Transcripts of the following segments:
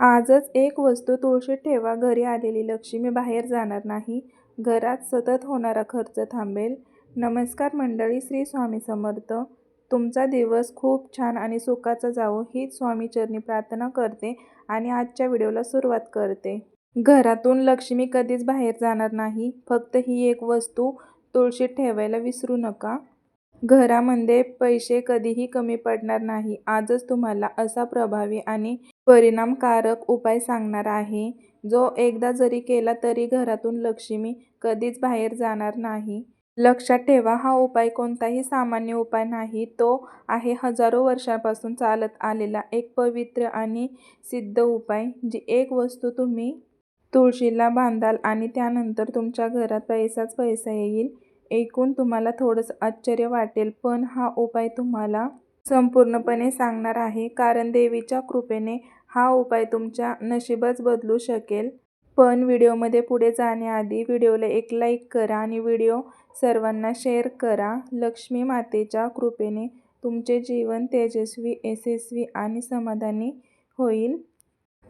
आजच एक वस्तू तुळशीत ठेवा घरी आलेली लक्ष्मी बाहेर जाणार नाही. घरात सतत होणारा खर्च थांबेल. नमस्कार मंडळी श्री स्वामी समर्थ. तुमचा दिवस खूप छान आणि सुखाचा जावो हीच स्वामीचरणी प्रार्थना करते आणि आजच्या व्हिडिओला सुरुवात करते. घरातून लक्ष्मी कधीच बाहेर जाणार नाही. फक्त ही एक वस्तू तुळशीत ठेवायला विसरू नका. घरामध्ये पैसे कधीही कमी पडणार नाही. आजच तुम्हाला असा प्रभावी आणि परिणामकारक उपाय सांगणार आहे. जो एकदा जरी केला तरी घरातून लक्ष्मी कधीच बाहेर जाणार नाही. लक्षात ठेवा हा उपाय कोणताही सामान्य उपाय नाही. तो आहे हजारो वर्षांपासून चालत आलेला एक पवित्र आणि सिद्ध उपाय जी एक वस्तू तुम्ही तुळशीला बांधाल आणि त्यानंतर तुमच्या घरात पैसाच पैसा येईल. ऐकून तुम्हाला थोडंसं आश्चर्य वाटेल पण हा उपाय तुम्हाला संपूर्णपणे सांगणार आहे. कारण देवीच्या कृपेने हा उपाय तुमच्या नशीबच बदलू शकेल. पण व्हिडिओमध्ये पुढे जाण्याआधी व्हिडिओला एक लाईक करा आणि व्हिडिओ सर्वांना शेअर करा. लक्ष्मी मातेच्या कृपेने तुमचे जीवन तेजस्वी यशस्वी आणि समाधानी होईल.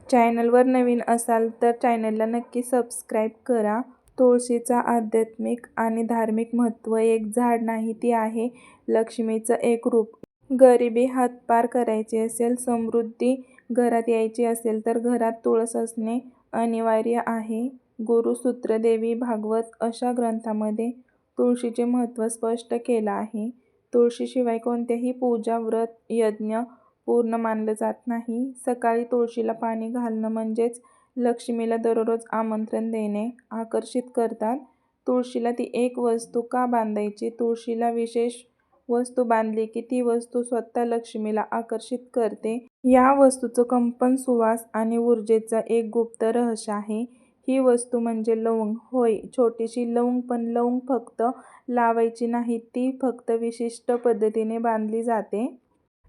चॅनलवर नवीन असाल तर चॅनलला नक्की सबस्क्राईब करा. तुळशीचा आध्यात्मिक आणि धार्मिक महत्त्व एक झाड नाही ती आहे लक्ष्मीचं एक रूप. गरिबी हातपार करायची असेल समृद्धी घरात यायची असेल तर घरात तुळस असणे अनिवार्य आहे. गुरुसूत्र देवी भागवत अशा ग्रंथामध्ये तुळशीचे महत्त्व स्पष्ट केलं आहे. तुळशीशिवाय कोणत्याही पूजा व्रत यज्ञ पूर्ण मानलं जात नाही. सकाळी तुळशीला पाणी घालणं म्हणजेच लक्ष्मीला दररोज आमंत्रण देणे आकर्षित करतात. तुळशीला ती एक वस्तू का बांधायची? तुळशीला विशेष वस्तू बांधली की ती वस्तू स्वतः लक्ष्मीला आकर्षित करते. या वस्तूचं कंपन सुवास आणि ऊर्जेचं एक गुप्त रहस्य आहे. ही वस्तू म्हणजे लवंग. होय छोटीशी लवंग पण लवंग फक्त लावायची नाही ती फक्त विशिष्ट पद्धतीने बांधली जाते.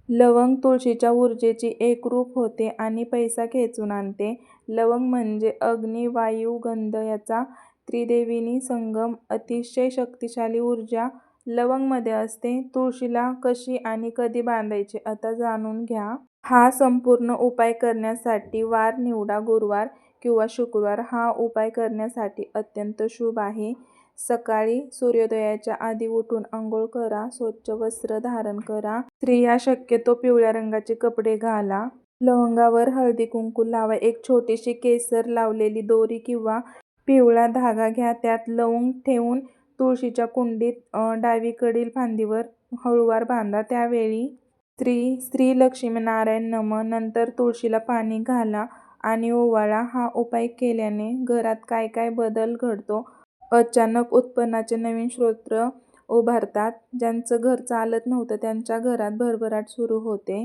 लवंग तुळशीच्या ऊर्जेची एक रूप होते आणि पैसा खेचून आणते. लवंग म्हणजे अग्नी वायू गंध याचा त्रिदेवीनी संगम अतिशय शक्तिशाली ऊर्जा लवंगमध्ये असते. तुळशीला कशी आणि कधी बांधायची आता जाणून घ्या. हा संपूर्ण उपाय करण्यासाठी वार निवडा गुरुवार किंवा शुक्रवार हा उपाय करण्यासाठी अत्यंत शुभ आहे. सकाळी सूर्योदयाच्या आधी उठून आंघोळ करा स्वच्छ वस्त्र धारण करा. स्त्रिया शक्यतो पिवळ्या रंगाचे कपडे घाला. लवंगावर हळदी कुंकू लावा. एक छोटीशी केसर लावलेली दोरी किंवा पिवळा धागा घ्या. त्यात लवंग ठेवून तुळशीच्या कुंडीत डावीकडील फांदीवर हळूवार बांधा. त्यावेळी स्त्री श्री लक्ष्मीनारायण नम नंतर तुळशीला पाणी घाला आणि ओवाळा. हा उपाय केल्याने घरात काय काय बदल घडतो? अचानक उत्पन्नाचे नवीन स्रोत उभारतात. ज्यांचं घर चालत नव्हतं त्यांच्या घरात भरभराट सुरू होते.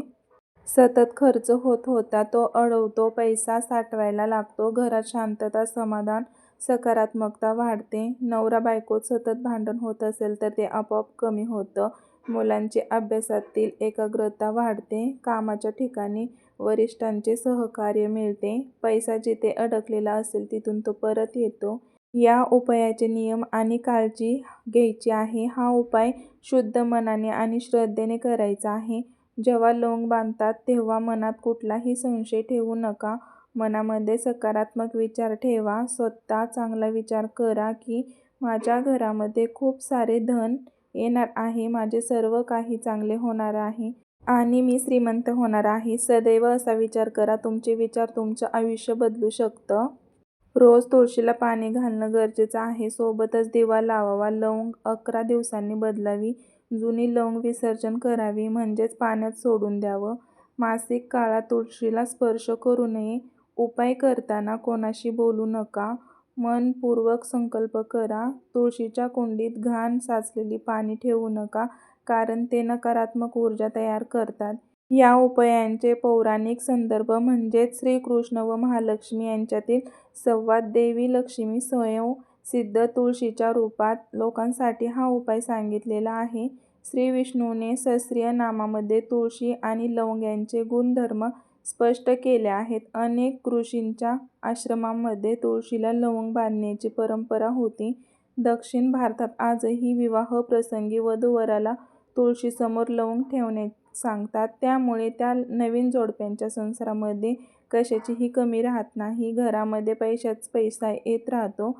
सतत खर्च होत होता. तो अडवतो पैसा साठवायला लागतो. घरात शांतता समाधान सकारात्मकता वाढते. नवरा बायकोत सतत भांडण होत असेल तर ते आपोआप कमी होतं. मुलांची अभ्यासातील एकाग्रता वाढते. कामाच्या ठिकाणी वरिष्ठांचे सहकार्य मिळते. पैसा जिथे अडकलेला असेल तिथून तो परत येतो. या उपायाचे नियम आणि काळजी घ्यायची आहे. हा उपाय शुद्ध मनाने आणि श्रद्धेने करायचा आहे. जेव्हा लवंग बांधतात तेव्हा मनात कुठलाही संशय ठेवू नका. मनामध्ये सकारात्मक विचार ठेवा. स्वतः चांगला विचार करा की माझ्या घरामध्ये खूप सारे धन येणार आहे. माझे सर्व काही चांगले होणार आहे आणि मी श्रीमंत होणार आहे. सदैव असा विचार करा. तुमचे विचार तुमचं आयुष्य बदलू शकतं. रोज तुळशीला पाणी घालणं गरजेचं आहे. सोबतच दिवा लावावा. लवंग अकरा दिवसांनी बदलावी. जुनी लवंग विसर्जन करावी. म्हणजेच पाण्यात सोडून द्यावं. मासिक काळात तुळशीला स्पर्श करू नये. उपाय करताना कोणाशी बोलू नका. मनपूर्वक संकल्प करा. तुळशीच्या कुंडीत घाण साचलेली पाणी ठेवू नका कारण ते नकारात्मक ऊर्जा तयार करतात. या उपायांचे पौराणिक संदर्भ म्हणजेच श्रीकृष्ण व महालक्ष्मी यांच्यातील संवाद देवी लक्ष्मी स्वयं सिद्ध तुळशीच्या रूपात लोकांसाठी हा उपाय सांगितलेला आहे. श्री विष्णूने नामामध्ये तुळशी आणि लवंग यांचे गुणधर्म स्पष्ट केले आहेत. अनेक ऋषींच्या आश्रमांमध्ये तुळशीला लवंग बांधण्याची परंपरा होती. दक्षिण भारतात आजही विवाह प्रसंगी वधूवराला तुळशीसमोर लवंग ठेवण्यास सांगतात. त्यामुळे त्या नवीन जोडप्यांच्या संसारामध्ये कशाचीही कमी राहत नाही. घरामध्ये पैशाच पैसा येत राहतो.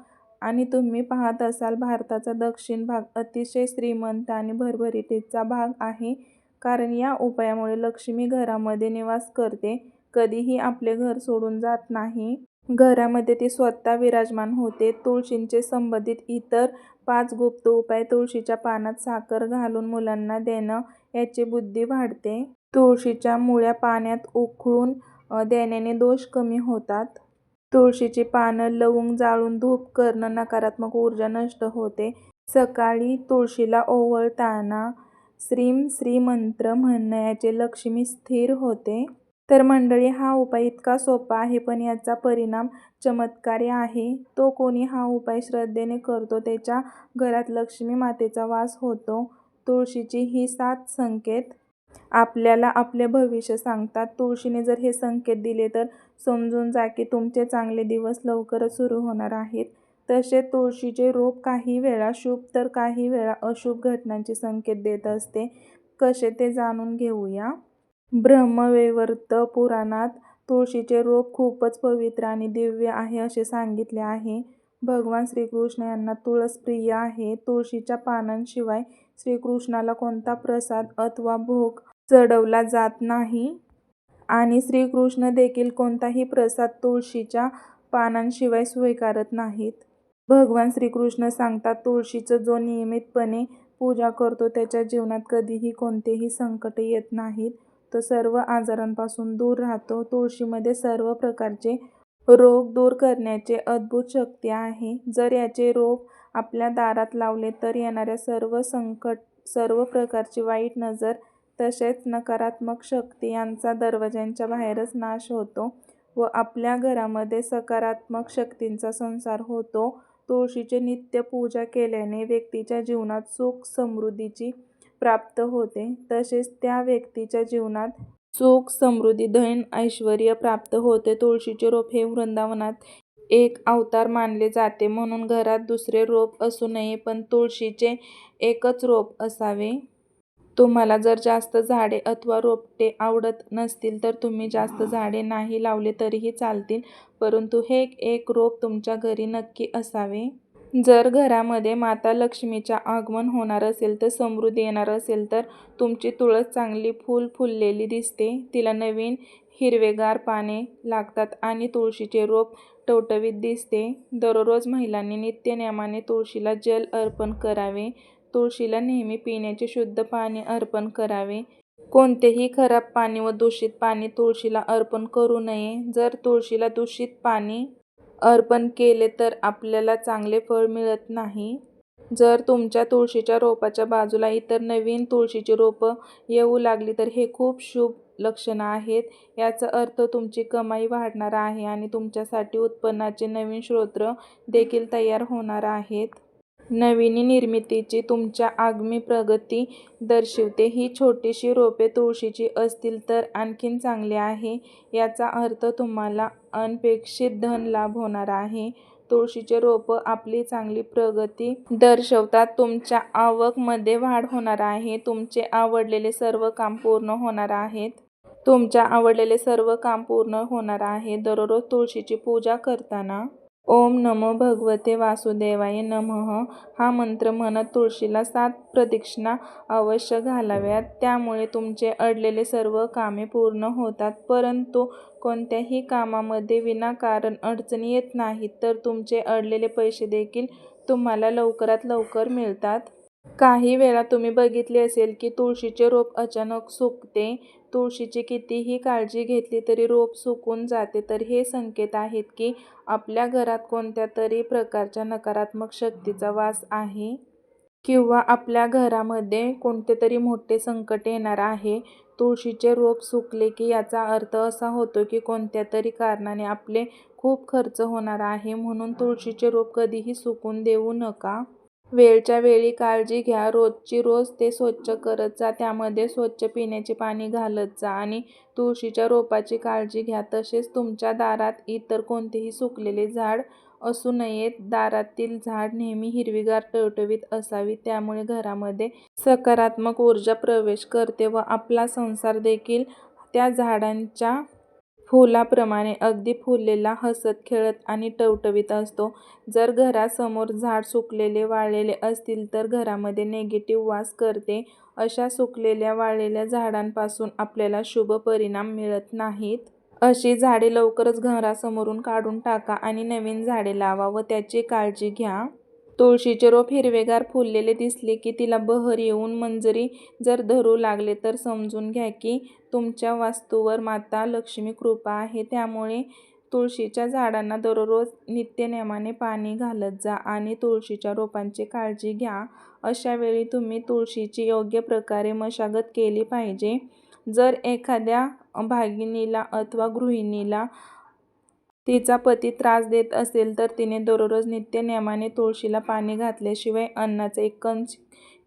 आणि तुम्ही पाहत असाल भारताचा दक्षिण भाग अतिशय श्रीमंत आणि भरभराटीचा भाग आहे. कारण या उपायामुळे लक्ष्मी घरामध्ये निवास करते. कधीही आपले घर सोडून जात नाही. घरामध्ये ती स्वतः विराजमान होते. तुळशींचे संबंधित इतर पाच गुप्त उपाय तुळशीच्या पानात साखर घालून मुलांना देणं याची बुद्धी वाढते. तुळशीच्या मुळ्या पाण्यात उकळून देण्याने दोष कमी होतात. तुळशीची पानं लवंग जाळून धूप करणं नकारात्मक ऊर्जा नष्ट होते. सकाळी तुळशीला ओवळताना श्रीम श्रीमंत्र म्हणण्याचे लक्ष्मी स्थिर होते. तर मंडळी हा उपाय इतका सोपा आहे पण याचा परिणाम चमत्कारी आहे. तो कोणी हा उपाय श्रद्धेने करतो त्याच्या घरात लक्ष्मी मातेचा वास होतो. तुळशीची ही सात संकेत आपल्याला आपले भविष्य सांगतात. तुळशीने जर हे संकेत दिले तर समजून जा की तुमचे चांगले दिवस लवकरच सुरू होणार आहेत. तसे तुळशीचे रोप काही वेळा शुभ तर काही वेळा अशुभ घटनांचे संकेत देत असते. कसे ते जाणून घेऊया? ब्रह्मवैवर्त पुराणात तुळशीचे रोप खूपच पवित्र आणि दिव्य आहे असे सांगितले आहे. भगवान श्रीकृष्ण यांना तुळस प्रिय आहे. तुळशीच्या पानांशिवाय श्रीकृष्णाला कोणता प्रसाद अथवा भोग चढवला जात नाही. आणि श्रीकृष्ण देखील कोणताही प्रसाद तुळशीच्या पानांशिवाय स्वीकारत नाहीत. भगवान श्रीकृष्ण सांगतात तुळशीचं जो नियमितपणे पूजा करतो त्याच्या जीवनात कधीही कोणतेही संकट येत नाहीत. तो सर्व आजारांपासून दूर राहतो. तुळशीमध्ये सर्व प्रकारचे रोग दूर करण्याचे अद्भुत शक्ती आहे. जर याचे रोप आपल्या दारात लावले तर येणाऱ्या सर्व संकट सर्व प्रकारची वाईट नजर तसेच नकारात्मक शक्ती यांचा दरवाज्यांच्या बाहेरच नाश होतो व आपल्या घरामध्ये सकारात्मक शक्तींचा संसार होतो. तुळशीचे नित्य पूजा केल्याने व्यक्तीच्या जीवनात सुख समृद्धीची प्राप्त होते. तसेच त्या व्यक्तीच्या जीवनात सुख समृद्धी धन ऐश्वर प्राप्त होते. तुळशीचे रोप हे वृंदावनात एक अवतार मानले जाते. म्हणून घरात दुसरे रोप असू नये पण तुळशीचे एकच रोप असावे. तुम्हाला जर जास्त झाडे अथवा रोपटे आवडत नसतील तर तुम्ही जास्त झाडे नाही लावले तरीही चालतील. परंतु हे एक रोप तुमच्या घरी नक्की असावे. जर घरामध्ये माता लक्ष्मीच्या आगमन होणार असेल तर समृद्धी येणार असेल तर तुमची तुळस चांगली फुल फुललेली दिसते. तिला नवीन हिरवेगार पाने लागतात आणि तुळशीचे रोप टवटवीत दिसते. दररोज महिलांनी नित्यनेमाने तुळशीला जल अर्पण करावे. तुळशीला नेहमी पिण्याचे शुद्ध पाणी अर्पण करावे. कोणतेही खराब पाणी व दूषित पाणी तुळशीला अर्पण करू नये. जर तुळशीला दूषित पाणी अर्पण केले तर आपल्याला चांगले फळ मिळत नाही. जर तुमच्या तुळशीच्या रोपाच्या बाजूला इतर नवीन तुळशीची रोपं येऊ लागली तर हे खूप शुभ लक्षणं आहेत. याचा अर्थ तुमची कमाई वाढणार आहे आणि तुमच्यासाठी उत्पन्नाचे नवीन स्रोत देखील तयार होणार आहेत. नवीन निर्मितीची तुमच्या आगामी प्रगती दर्शवते. ही छोटीशी रोपे तुळशीची असतील तर आणखीन चांगले आहे याचा अर्थ तुम्हाला अनपेक्षित धन लाभ होणार आहे. तुळशीचे रोपं आपली चांगली प्रगती दर्शवतात. तुमच्या आवकमध्ये वाढ होणार आहे. तुमचे आवडलेले सर्व काम पूर्ण होणार आहेत. तुमच्या आवडलेले सर्व काम पूर्ण होणार आहे. दररोज तुळशीची पूजा करताना ओम नमो भगवते वासुदेवाय नमः. हा मंत्र म्हणत तुळशीला सात प्रदक्षिणा अवश्य घालाव्यात. त्यामुळे तुमचे अडलेले सर्व कामे पूर्ण होतात. परंतु कोणत्याही कामामध्ये विनाकारण अडचणी येत नाहीत तर तुमचे अडलेले पैसे देखील तुम्हाला लवकरात लवकर मिळतात. काही वेळा तुम्ही बघितले असेल की तुळशीचे रोप अचानक सुकते तुळशीची कितीही काळजी घेतली तरी रोप सुकून जाते. तर हे संकेत आहेत की आपल्या घरात कोणत्या तरी प्रकारच्या नकारात्मक शक्तीचा वास आहे? किंवा आपल्या घरामध्ये कोणते तरी मोठे संकट येणार आहे? तुळशीचे रोप सुकले की याचा अर्थ असा होतो की कोणत्या तरी कारणाने आपले खूप खर्च होणार आहे म्हणून तुळशीचे रोप कधीही सुकून देऊ नका. वेळच्या वेळी काळजी घ्या. रोजची रोज ते स्वच्छ करत जा. त्यामध्ये स्वच्छ पिण्याचे पाणी घालत जा आणि तुळशीच्या रोपाची काळजी घ्या. तसेच तुमच्या दारात इतर कोणतेही सुकलेले झाड असू नयेत. दारातील झाड नेहमी हिरवीगार टवटवीत असावी. त्यामुळे घरामध्ये सकारात्मक ऊर्जा प्रवेश करते व आपला संसार देखील त्या झाडांच्या फुलाप्रमाणे अगदी फुललेला हसत खेळत आणि टवटवीत असतो. जर घरासमोर झाड सुकलेले वाळलेले असतील तर घरामध्ये नेगेटिव्ह वास करते. अशा सुकलेल्या वाळलेल्या झाडांपासून आपल्याला शुभ परिणाम मिळत नाहीत. अशी झाडे लवकरच घरासमोरून काढून टाका आणि नवीन झाडे लावा व त्याची काळजी घ्या. तुळशीचे रोप हिरवेगार फुललेले दिसले की तिला बहर येऊन मंजरी जर धरू लागले तर समजून घ्या की तुमच्या वास्तूवर माता लक्ष्मी कृपा आहे. त्यामुळे तुळशीच्या झाडांना दररोज नित्यनेमाने पाणी घालत जा आणि तुळशीच्या रोपांची काळजी घ्या. अशा वेळी तुम्ही तुळशीची योग्य प्रकारे मशागत केली पाहिजे. जर एखाद्या भागिनीला अथवा गृहिणीला तिचा पती त्रास देत असेल तर तिने दररोज नित्यनियमाने तुळशीला पाणी घातल्याशिवाय अन्नाचा एक कंच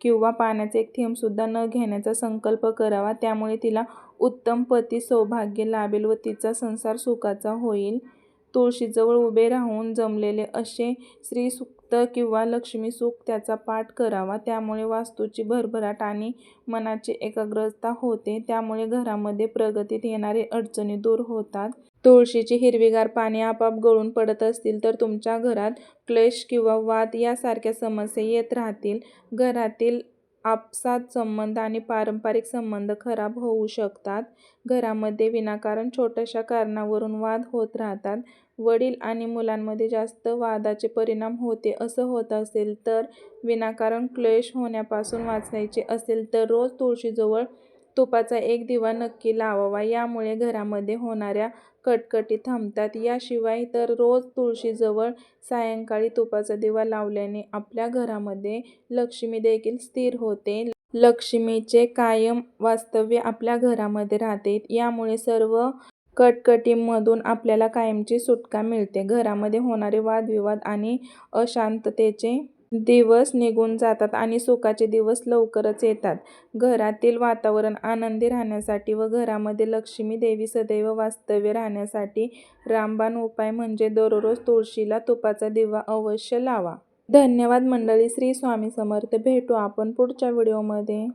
किंवा पाण्याचा एक थेंबसुद्धा न घेण्याचा संकल्प करावा. त्यामुळे तिला उत्तम पती सौभाग्य लाभेल व तिचा संसार सुखाचा होईल. तुळशीजवळ उभे राहून जमलेले असे श्रीसूक्त किंवा लक्ष्मी लक्ष्मीसूक्त त्याचा पाठ करावा. त्यामुळे वास्तूची भरभराट आणि मनाची एकाग्रता होते. त्यामुळे घरामध्ये प्रगतीत येणारे अडचणी दूर होतात. तुळशीची हिरवीगार पाने आपाप गळून पडत असतील तर तुमच्या घरात क्लेश किंवा वाद यासारख्या समस्या येत राहतील. घरातील आपसात संबंध आणि पारंपरिक संबंध खराब होऊ शकतात. घरामध्ये विनाकारण छोट्याशा कारणावरून वाद होत राहतात. वडील आणि मुलांमध्ये जास्त वादाचे परिणाम होते. असं होत असेल तर विनाकारण क्लेश होण्यापासून वाचायचे असेल तर रोज तुळशीजवळ तुपाचा एक दिवा नक्की लावावा. यामुळे घरामध्ये होणाऱ्या कटकटी थांबतात. याशिवाय तर रोज तुळशीजवळ सायंकाळी तुपाचा दिवा लावल्याने आपल्या घरामध्ये लक्ष्मी देखील स्थिर होते. लक्ष्मीचे कायम वास्तव्य आपल्या घरामध्ये राहते. यामुळे सर्व कटकटींमधून आपल्याला कायमची सुटका मिळते. घरामध्ये होणारे वादविवाद आणि अशांततेचे दिवस निघून जातात आणि सुखाचे दिवस लवकरच येतात. घरातील वातावरण आनंदी राहण्यासाठी व घरामध्ये लक्ष्मी देवी सदैव वास्तव्य राहण्यासाठी रामबाण उपाय म्हणजे दररोज तुळशीला तुपाचा दिवा अवश्य लावा. धन्यवाद मंडळी. श्री स्वामी समर्थ. भेटू आपण पुढच्या व्हिडिओमध्ये.